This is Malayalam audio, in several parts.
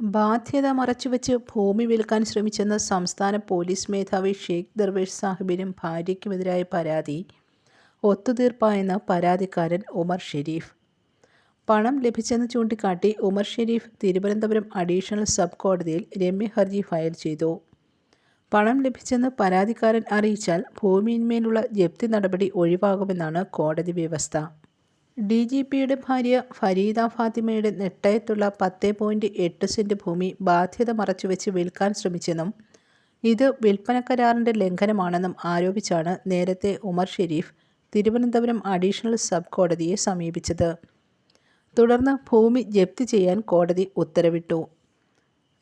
ബാധ്യത മറച്ചുവെച്ച് ഭൂമി വിൽക്കാൻ ശ്രമിച്ചെന്ന സംസ്ഥാന പോലീസ് മേധാവി ഷെയ്ഖ് ദർവേഷ് സാഹിബിനും ഭാര്യയ്ക്കുമെതിരായ പരാതി. ഒത്തുതീർപ്പായെന്ന പരാതിക്കാരൻ ഉമർ ഷെരീഫ്. പണം ലഭിച്ചെന്ന് ചൂണ്ടിക്കാട്ടി ഉമർ ഷെരീഫ് തിരുവനന്തപുരം അഡീഷണൽ സബ് കോടതിയിൽ രമ്യ ഹർജി ഫയൽ ചെയ്തു. പണം ലഭിച്ചെന്ന് പരാതിക്കാരൻ അറിയിച്ചാൽ ഭൂമിയിന്മേലുള്ള ജപ്തി നടപടി ഒഴിവാകുമെന്നാണ് കോടതി വ്യവസ്ഥ. ഡി ജി പിയുടെ ഭാര്യ ഫരീദ ഫാത്തിമയുടെ നെട്ടയത്തുള്ള പത്ത് പോയിന്റ് എട്ട് സെന്റ് ഭൂമി ബാധ്യത മറച്ചുവെച്ച് വിൽക്കാൻ ശ്രമിച്ചെന്നും ഇത് വിൽപ്പന കരാറിന്റെ ലംഘനമാണെന്നും ആരോപിച്ചാണ് നേരത്തെ ഉമർ ഷെരീഫ് തിരുവനന്തപുരം അഡീഷണൽ സബ് കോടതിയെ സമീപിച്ചത്. തുടർന്ന് ഭൂമി ജപ്തി ചെയ്യാൻ കോടതി ഉത്തരവിട്ടു.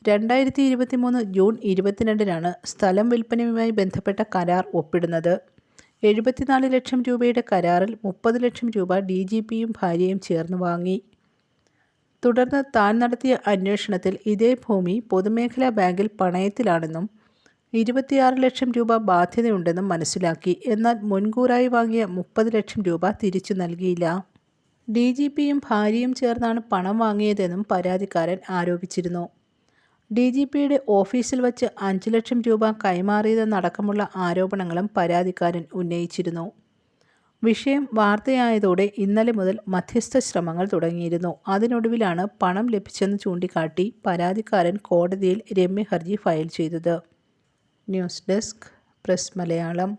രണ്ടായിരത്തി ഇരുപത്തി മൂന്ന് ജൂൺ ഇരുപത്തിരണ്ടിനാണ് സ്ഥലം വിൽപ്പനയുമായി ബന്ധപ്പെട്ട കരാർ ഒപ്പിടുന്നത്. എഴുപത്തിനാല് ലക്ഷം രൂപയുടെ കരാറിൽ മുപ്പത് ലക്ഷം രൂപ ഡി ജി പിയും ഭാര്യയും ചേർന്ന് വാങ്ങി. തുടർന്ന് താൻ നടത്തിയ അന്വേഷണത്തിൽ ഇതേ ഭൂമി പൊതുമേഖലാ ബാങ്കിൽ പണയത്തിലാണെന്നും ഇരുപത്തിയാറ് ലക്ഷം രൂപ ബാധ്യതയുണ്ടെന്നും മനസ്സിലാക്കി. എന്നാൽ മുൻകൂറായി വാങ്ങിയ മുപ്പത് ലക്ഷം രൂപ തിരിച്ചു നൽകിയില്ല. ഡി ജി പിയും ഭാര്യയും ചേർന്നാണ് പണം വാങ്ങിയതെന്നും പരാതിക്കാരൻ ആരോപിച്ചിരുന്നു. ഡി ജി പിയുടെ ഓഫീസിൽ വച്ച് അഞ്ച് ലക്ഷം രൂപ കൈമാറിയതെന്നടക്കമുള്ള ആരോപണങ്ങളും പരാതിക്കാരൻ ഉന്നയിച്ചിരുന്നു. വിഷയം വാർത്തയായതോടെ ഇന്നലെ മുതൽ മധ്യസ്ഥ ശ്രമങ്ങൾ തുടങ്ങിയിരുന്നു. അതിനൊടുവിലാണ് പണം ലഭിച്ചെന്ന് ചൂണ്ടിക്കാട്ടി പരാതിക്കാരൻ കോടതിയിൽ രമ്യ ഹർജി ഫയൽ ചെയ്തത്. News desk press Malayalam.